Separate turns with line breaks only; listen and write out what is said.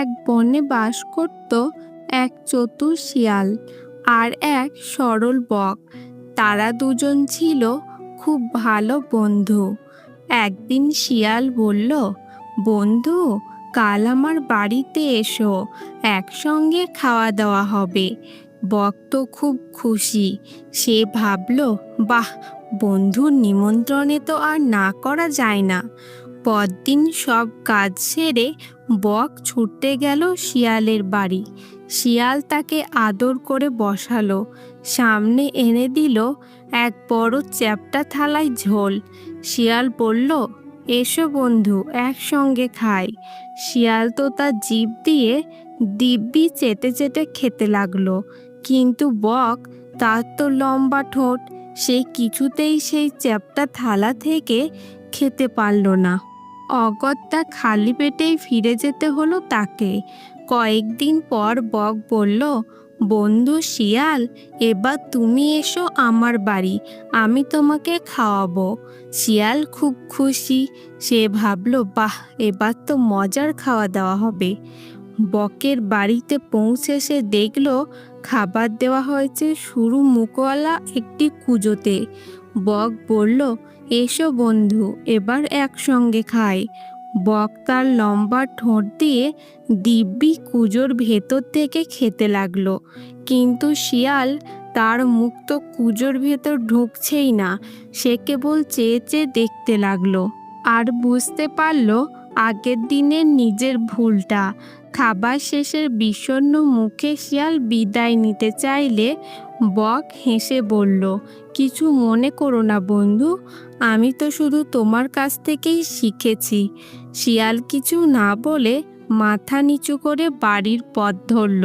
এক বনে বাস করত এক চতুর শিয়াল আর এক সরল বক। তারা দুজন ছিল খুব ভালো বন্ধু। একদিন শিয়াল বলল, বন্ধু, কাল আমার বাড়িতে এসো, একসঙ্গে খাওয়া দাওয়া হবে। বক তো খুব খুশি। সে ভাবল, বাহ, বন্ধুর নিমন্ত্রণে তো আর না করা যায় না। পরদিন সব কাজ সেরে বক ছুটতে গেল শিয়ালের বাড়ি। শিয়াল তাকে আদর করে বসালো, সামনে এনে দিল এক বড় চ্যাপ্টা থালায় ঝোল। শিয়াল বলল, এসো বন্ধু, একসঙ্গে খাই। শিয়াল তো তার জিভ দিয়ে দিব্যি চেটে চেটে খেতে লাগল। কিন্তু বক, তার তো লম্বা ঠোঁট, সে কিছুতেই সেই চ্যাপটা থালা থেকে খেতে পারল না। অগত্যা খালি পেটেই ফিরে যেতে হলো তাকে। কয়েকদিন পর বক বলল, বন্ধু শিয়াল, এবার তুমি এসো আমার বাড়ি, আমি তোমাকে খাওয়াবো। শিয়াল খুব খুশি, সে ভাবলো, বাহ, এবার তো মজার খাওয়া দাওয়া হবে। বকের বাড়িতে পৌঁছে সে দেখল, খাবার দেওয়া হয়েছে সরু মুখওয়ালা একটি কুজোতে। বক বলল, এসো বন্ধু, এবার একসঙ্গে খাই। বক তার লম্বা ঠোঁট দিয়ে দিব্যি কুজোর ভেতর থেকে খেতে লাগল। কিন্তু শিয়াল তার মুখ তো কুজোর ভেতর ঢুকছেই না, সে কেবল চেয়ে চেয়ে দেখতে লাগল। আর বুঝতে পারল আগের দিনের নিজের ভুলটা। খাবার শেষের বিষণ্ণ মুখে শিয়াল বিদায় নিতে চাইলে বক হেসে বলল, কিছু মনে করো না বন্ধু, আমি তো শুধু তোমার কাছ থেকেই শিখেছি। শিয়াল কিছু না বলে মাথা নিচু করে বাড়ির পথ ধরল।